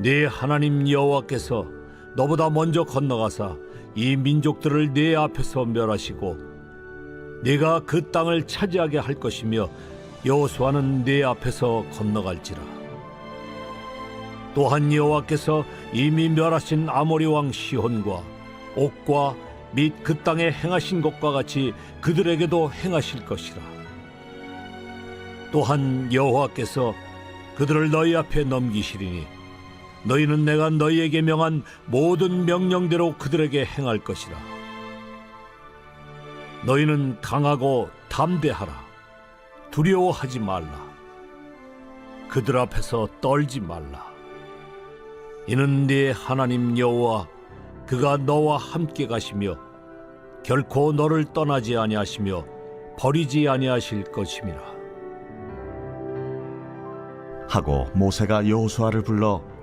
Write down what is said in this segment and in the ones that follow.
네 하나님 여호와께서 너보다 먼저 건너가사 이 민족들을 네 앞에서 멸하시고 네가 그 땅을 차지하게 할 것이며 여호수아는 네 앞에서 건너갈지라. 또한 여호와께서 이미 멸하신 아모리 왕 시혼과 옥과 및 그 땅에 행하신 것과 같이 그들에게도 행하실 것이라. 또한 여호와께서 그들을 너희 앞에 넘기시리니 너희는 내가 너희에게 명한 모든 명령대로 그들에게 행할 것이라. 너희는 강하고 담대하라. 두려워하지 말라. 그들 앞에서 떨지 말라. 이는 네 하나님 여호와 그가 너와 함께 가시며 결코 너를 떠나지 아니하시며 버리지 아니하실 것임이라. 하고 모세가 여호수아를 불러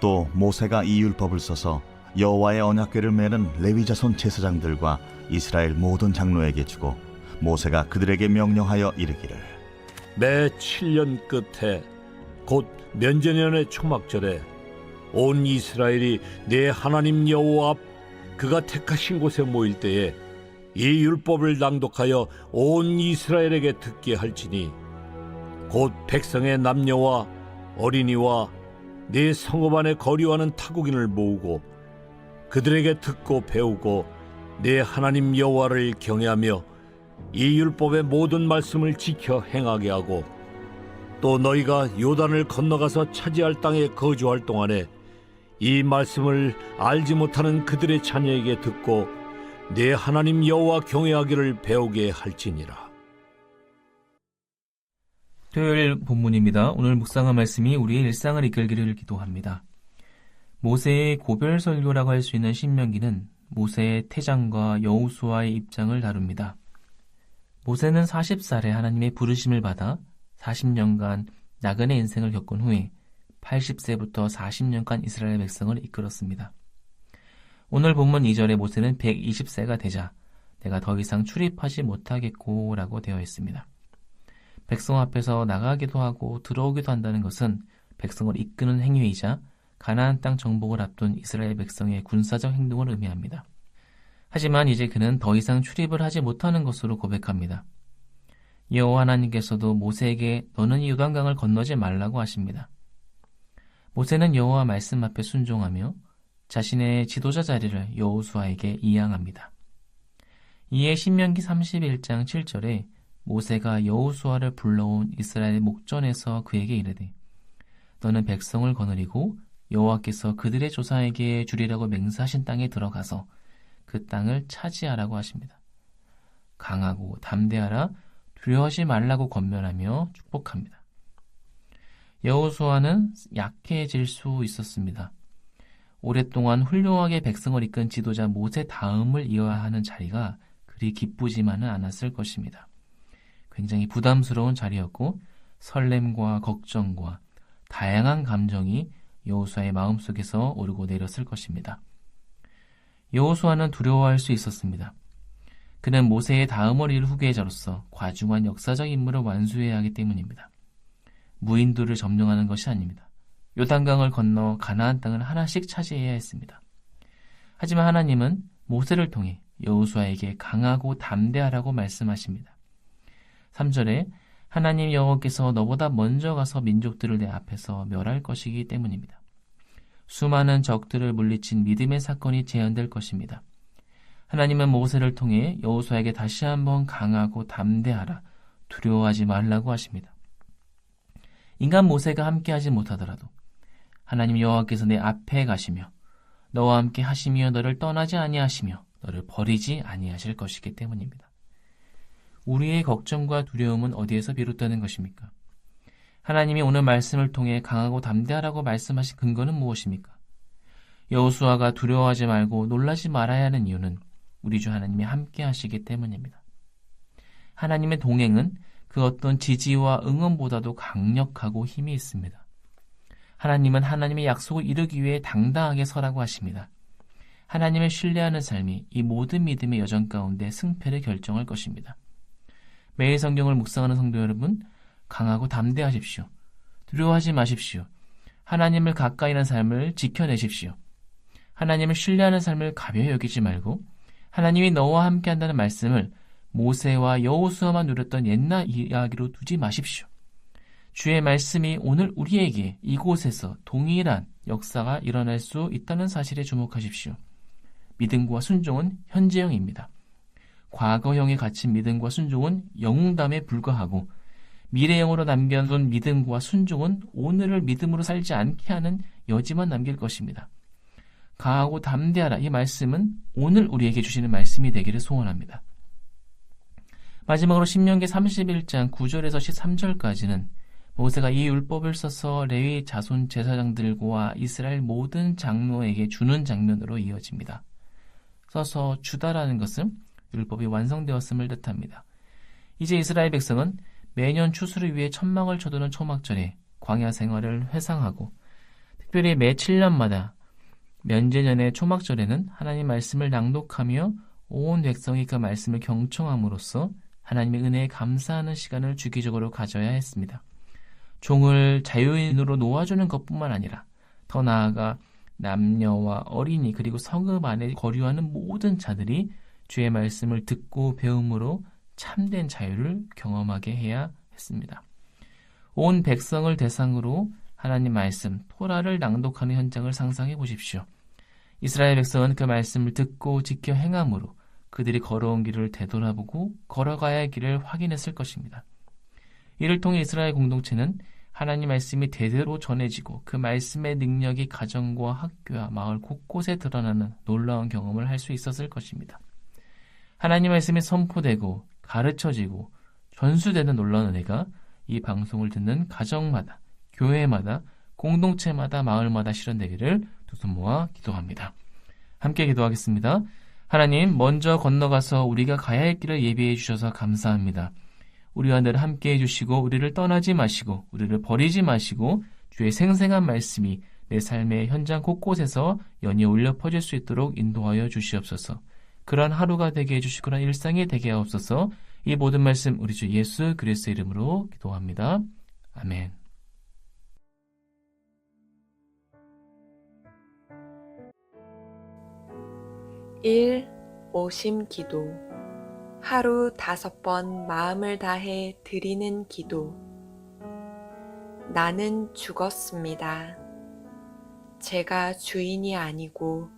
또 모세가 이 율법을 써서 여호와의 언약궤를 매는 레위 자손 제사장들과 이스라엘 모든 장로에게 주고 모세가 그들에게 명령하여 이르기를. 매 7년 끝에 곧 면제년의 초막절에 온 이스라엘이 내 하나님 여호와 앞 그가 택하신 곳에 모일 때에 이 율법을 낭독하여 온 이스라엘에게 듣게 할지니 곧 백성의 남녀와 어린이와 네 성읍 안에 거리와는 타국인을 모으고 그들에게 듣고 배우고 내 하나님 여호와를 경외하며 이 율법의 모든 말씀을 지켜 행하게 하고 또 너희가 요단을 건너가서 차지할 땅에 거주할 동안에 이 말씀을 알지 못하는 그들의 자녀에게 듣고 내 하나님 여호와 경외하기를 배우게 할지니라. 토요일 본문입니다. 오늘 묵상한 말씀이 우리의 일상을 이끌기를 기도합니다. 모세의 고별 설교라고 할 수 있는 신명기는 모세의 태장과 여우수와의 입장을 다룹니다. 모세는 40살에 하나님의 부르심을 받아 40년간 나그네 인생을 겪은 후에 80세부터 40년간 이스라엘 백성을 이끌었습니다. 오늘 본문 2절에 모세는 120세가 되자 내가 더 이상 출입하지 못하겠고 라고 되어 있습니다. 백성 앞에서 나가기도 하고 들어오기도 한다는 것은 백성을 이끄는 행위이자 가나안 땅 정복을 앞둔 이스라엘 백성의 군사적 행동을 의미합니다. 하지만 이제 그는 더 이상 출입을 하지 못하는 것으로 고백합니다. 여호와 하나님께서도 모세에게 너는 이 요단강을 건너지 말라고 하십니다. 모세는 여호와 말씀 앞에 순종하며 자신의 지도자 자리를 여호수아에게 이양합니다. 이에 신명기 31장 7절에 모세가 여호수아를 불러온 이스라엘 목전에서 그에게 이르되 너는 백성을 거느리고 여호와께서 그들의 조상에게 주리라고 맹세하신 땅에 들어가서 그 땅을 차지하라고 하십니다. 강하고 담대하라 두려워하지 말라고 권면하며 축복합니다. 여호수아는 약해질 수 있었습니다. 오랫동안 훌륭하게 백성을 이끈 지도자 모세 다음을 이어야 하는 자리가 그리 기쁘지만은 않았을 것입니다. 굉장히 부담스러운 자리였고 설렘과 걱정과 다양한 감정이 여호수아의 마음속에서 오르고 내렸을 것입니다. 여호수아는 두려워할 수 있었습니다. 그는 모세의 다음을 이을 후계자로서 과중한 역사적 임무를 완수해야 하기 때문입니다. 무인도를 점령하는 것이 아닙니다. 요단강을 건너 가나안 땅을 하나씩 차지해야 했습니다. 하지만 하나님은 모세를 통해 여호수아에게 강하고 담대하라고 말씀하십니다. 3절에 하나님 여호와께서 너보다 먼저 가서 민족들을 내 앞에서 멸할 것이기 때문입니다. 수많은 적들을 물리친 믿음의 사건이 재현될 것입니다. 하나님은 모세를 통해 여호수아에게 다시 한번 강하고 담대하라, 두려워하지 말라고 하십니다. 인간 모세가 함께하지 못하더라도 하나님 여호와께서 내 앞에 가시며 너와 함께 하시며 너를 떠나지 아니하시며 너를 버리지 아니하실 것이기 때문입니다. 우리의 걱정과 두려움은 어디에서 비롯되는 것입니까? 하나님이 오늘 말씀을 통해 강하고 담대하라고 말씀하신 근거는 무엇입니까? 여호수아가 두려워하지 말고 놀라지 말아야 하는 이유는 우리 주 하나님이 함께 하시기 때문입니다. 하나님의 동행은 그 어떤 지지와 응원보다도 강력하고 힘이 있습니다. 하나님은 하나님의 약속을 이루기 위해 당당하게 서라고 하십니다. 하나님을 신뢰하는 삶이 이 모든 믿음의 여정 가운데 승패를 결정할 것입니다. 매일 성경을 묵상하는 성도 여러분, 강하고 담대하십시오. 두려워하지 마십시오. 하나님을 가까이 하는 삶을 지켜내십시오. 하나님을 신뢰하는 삶을 가벼이 여기지 말고 하나님이 너와 함께 한다는 말씀을 모세와 여호수아만 누렸던 옛날 이야기로 두지 마십시오. 주의 말씀이 오늘 우리에게 이곳에서 동일한 역사가 일어날 수 있다는 사실에 주목하십시오. 믿음과 순종은 현재형입니다. 과거형에 갇힌 믿음과 순종은 영웅담에 불과하고 미래형으로 남겨둔 믿음과 순종은 오늘을 믿음으로 살지 않게 하는 여지만 남길 것입니다. 강하고 담대하라 이 말씀은 오늘 우리에게 주시는 말씀이 되기를 소원합니다. 마지막으로 신명기 31장 9절에서 13절까지는 모세가 이 율법을 써서 레위 자손 제사장들과 이스라엘 모든 장로에게 주는 장면으로 이어집니다. 써서 주다라는 것은 율법이 완성되었음을 뜻합니다. 이제 이스라엘 백성은 매년 추수를 위해 천막을 쳐두는 초막절에 광야 생활을 회상하고 특별히 매 7년마다 면제년의 초막절에는 하나님 말씀을 낭독하며 온 백성이 그 말씀을 경청함으로써 하나님의 은혜에 감사하는 시간을 주기적으로 가져야 했습니다. 종을 자유인으로 놓아주는 것뿐만 아니라 더 나아가 남녀와 어린이 그리고 성읍 안에 거류하는 모든 자들이 주의 말씀을 듣고 배움으로 참된 자유를 경험하게 해야 했습니다. 온 백성을 대상으로 하나님 말씀, 토라를 낭독하는 현장을 상상해 보십시오. 이스라엘 백성은 그 말씀을 듣고 지켜 행함으로 그들이 걸어온 길을 되돌아보고 걸어가야 할 길을 확인했을 것입니다. 이를 통해 이스라엘 공동체는 하나님 말씀이 대대로 전해지고 그 말씀의 능력이 가정과 학교와 마을 곳곳에 드러나는 놀라운 경험을 할 수 있었을 것입니다. 하나님 말씀이 선포되고 가르쳐지고 전수되는 놀라운 은혜가 이 방송을 듣는 가정마다, 교회마다, 공동체마다, 마을마다 실현되기를 두 손 모아 기도합니다. 함께 기도하겠습니다. 하나님, 먼저 건너가서 우리가 가야 할 길을 예비해 주셔서 감사합니다. 우리와 늘 함께 해주시고, 우리를 떠나지 마시고, 우리를 버리지 마시고, 주의 생생한 말씀이 내 삶의 현장 곳곳에서 연이 울려 퍼질 수 있도록 인도하여 주시옵소서. 그러한 하루가 되게 해주시고, 그런 일상이 되게 하옵소서. 이 모든 말씀 우리 주 예수 그리스도 이름으로 기도합니다. 아멘. 일 오심 기도 하루 다섯 번 마음을 다해 드리는 기도 나는 죽었습니다. 제가 주인이 아니고